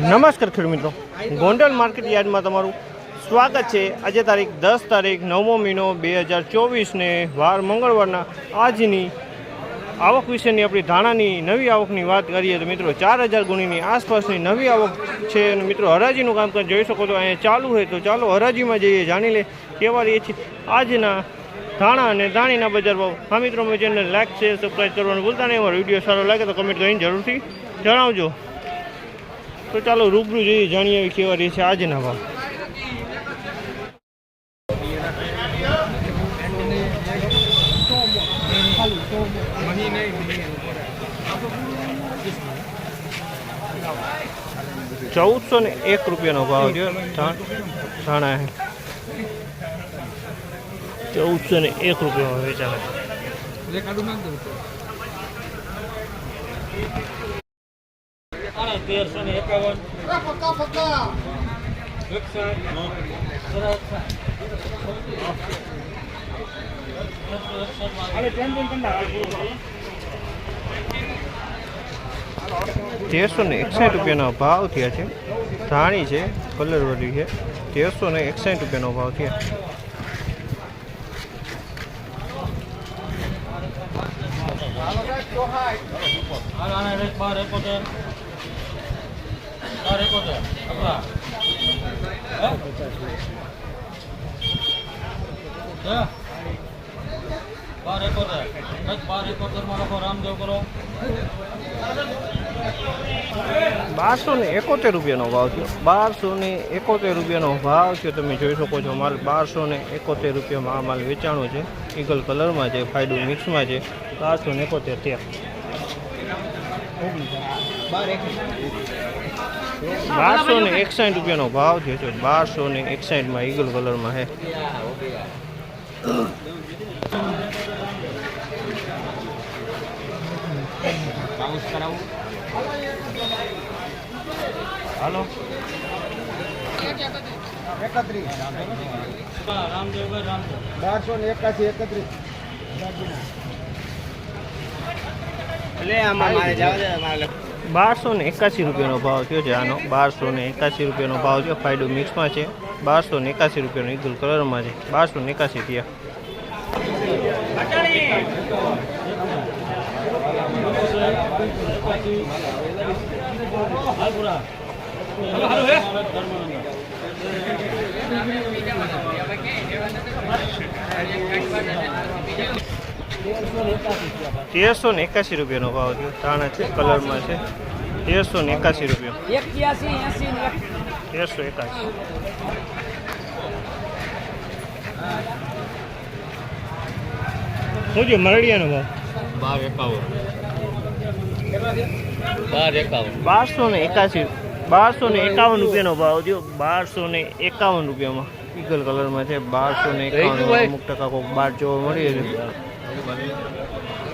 નમસ્કાર ખેડૂત મિત્રો. ગોંડલ માર્કેટ યાર્ડમાં તમારું સ્વાગત છે. આજે તારીખ દસ તારીખ નવમો મહિનો બે હજાર ચોવીસને વાર મંગળવારના આજની આવક વિશેની આપણી ધાણાની નવી આવકની વાત કરીએ તો મિત્રો ચાર હજાર ગુણીની આસપાસની નવી આવક છે અને મિત્રો હરાજીનું કામકાજ જોઈ શકો તો અહીંયા ચાલુ હોય તો ચાલો હરાજીમાં જઈએ, જાણી લે કેવા રહીએ છીએ આજના ધાણા અને ધાણીના બજાર ભાવ. હા મિત્રો મેં ચેનલ લાઈક છે સબસ્ક્રાઈબ કરવાનું ભૂલતા નહીં. અમારો વીડિયો સારો લાગે તો કમેન્ટ કરીને જરૂરથી જણાવજો. તો ચાલો રૂબરૂ જોઈએ, જાણીએ કેવા રહી છે આજના ભાવ. ચૌદસો ને એક રૂપિયાનો ભાવ છે. ચૌદસો ને એક રૂપિયામાં વેચાણ છે તેરસો ને એકસાઠ રૂપિયાનો ભાવ થયા છે ધાણી છે કલરવાળી છે તેરસો ને એકસાઠ રૂપિયાનો ભાવ થયા આના રેટ બાર એકોતેર બાર એકોતેર આપણા હે? હે? બાર એકોતેર બારસો ને એકોતેર રૂપિયાનો ભાવ થયો. બારસો ને એકોતેર રૂપિયાનો ભાવ થયો. તમે જોઈ શકો છો, માલ બારસો ને એકોતેર રૂપિયામાં આ માલ વેચાણો છે. ઈગલ કલરમાં છે ફાયડો મિક્સમાં છે. બારસો ને એકોતેર ત્યાં બારસો ને એકસાઠ રૂપિયાનો ભાવ થયો છે. બારસો ને એકસાઠમાં ઈગલ કલરમાં છે. હાલો. હા, રામદેવ ભાઈ રામદેવ બારસો ને એકાસી એકત્રીસ. બારસો ને એકાસી રૂપિયાનો ભાવ થયો છે આનો. બારસો ને એકાસી રૂપિયાનો ભાવ છે ફાયડો મિક્સમાં છે. બારસો ને એકાસી રૂપિયાનો ઈગલ કલરમાં છે. બારસો ને એકાસી થયા. તેરસો ને એકાસી રૂપિયાનો ભાવ થયો. ધાણા છે કલરમાં છે. તેરસો ને એકાસી રૂપિયા. તેરસો એકાસી. શું છે મરડિયાનો ભાવ? બાર એકાવન. બાર એકાવન. બારસો ને એકાસી બારસો ને એકાવન રૂપિયાનો ભાવ થયો. બારસો ને એકાવન રૂપિયામાં. પીગલ કલરમાં છે બારસો ને એકાવન અમુક ટકા કોઈક બાર જોવા મળી છે Valeu.